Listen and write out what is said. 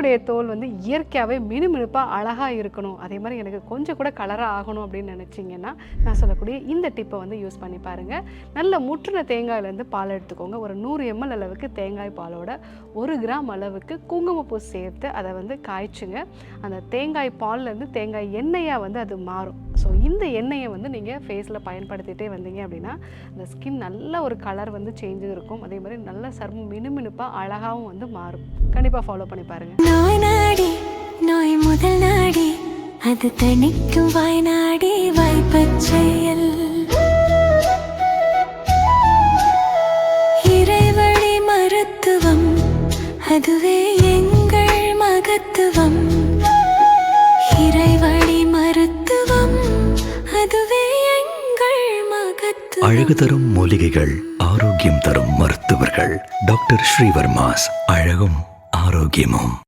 உங்களுடைய தோல் வந்து இயற்கையாகவே மினுமினுப்பாக அழகாக இருக்கணும். அதே மாதிரி எனக்கு கொஞ்சம் கூட கலராக ஆகணும் அப்படின்னு நினச்சிங்கன்னா நான் சொல்லக்கூடிய இந்த டிப்பை வந்து யூஸ் பண்ணி பாருங்கள் நல்ல முற்றின தேங்காயிலேருந்து பால் எடுத்துக்கோங்க. ஒரு நூறு எம்எல் அளவுக்கு தேங்காய் பாலோட ஒரு கிராம் அளவுக்கு குங்குமப்பூ சேர்த்து அதை வந்து காய்ச்சுங்க. அந்த தேங்காய் பால்லேருந்து தேங்காய் எண்ணெயாக வந்து அது மாறும். ஸோ இந்த எண்ணெயை வந்து நீங்கள் ஃபேஸில் பயன்படுத்திகிட்டே வந்தீங்க அப்படின்னா அந்த ஸ்கின் நல்ல ஒரு கலர் வந்து சேஞ்சு இருக்கும். அதே மாதிரி நல்ல சர்மம் மினுமினுப்பாக அழகாகவும் வந்து மாறும். கண்டிப்பாக ஃபாலோ பண்ணி பாருங்கள் நோய் நாடி நோய் முதல் நாடி அது தணிக்கும் வாய் நாடி வாய்ப்பச் இறைவழி மருத்துவம் அதுவே எங்கள் அழகு தரும் மூலிகைகள் ஆரோக்கியம் தரும் மருத்துவர்கள். டாக்டர் ஸ்ரீவர்மாஸ் அழகும் ஆரோக்கியமும்.